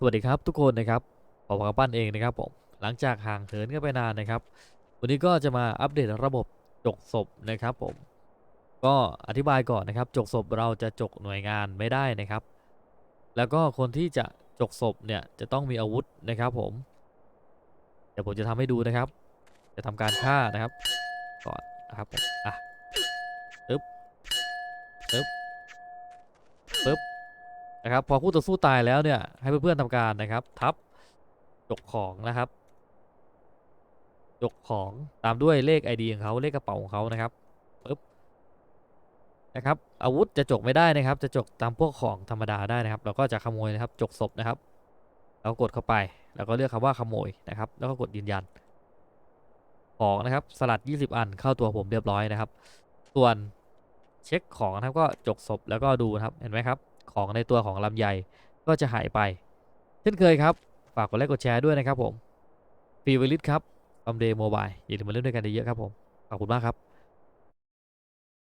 สวัสดีครับทุกคนนะครับผมกับปั้นเองนะครับผมหลังจากห่างเหินกันไปนานนะครับ วันนี้ก็จะมาอัปเดตระบบจกศพนะครับผมก็อธิบายก่อนนะครับ จกศพเราจะจกหน่วยงานไม่ได้นะครับ แล้วก็คนที่จะจกศพเนี่ยจะต้องมีอาวุธนะครับผมเดี๋ยวผมจะทำให้ดูนะครับ จะทำการฆ่านะครับ ก่อนนะครับผมอะปึ๊บปึ๊บปึ๊บ นะครับพอคู่ต่อสู้ตายแล้วเนี่ยให้เพื่อนๆทำการนะครับ ทับจกของนะครับจกของตามด้วยเลข ID ของเขาเลขกระเป๋าของเขานะครับปึ๊บนะครับ อาวุธจะจกไม่ได้นะครับ จะจกตามพวกของธรรมดาได้นะครับ เราก็จะขโมยนะครับจกศพนะครับแล้วกดเข้าไป แล้วก็เลือกคำว่าขโมยนะครับ แล้วก็กดยืนยันของนะครับสลัด 20 อันเข้าตัวผมเรียบร้อยนะครับ ส่วนเช็คของนะครับก็จกศพแล้วก็ดูนะครับเห็นไหมครับ ของในตัวของลำไยก็จะหายไป เช่นเคยครับ ฝากกดไลค์กดแชร์ด้วยนะครับผมฟรีเวลิตครับอัมเดย์โมบายอย่าลืมมาเล่นด้วยกันเยอะๆครับผม ขอบคุณมากครับ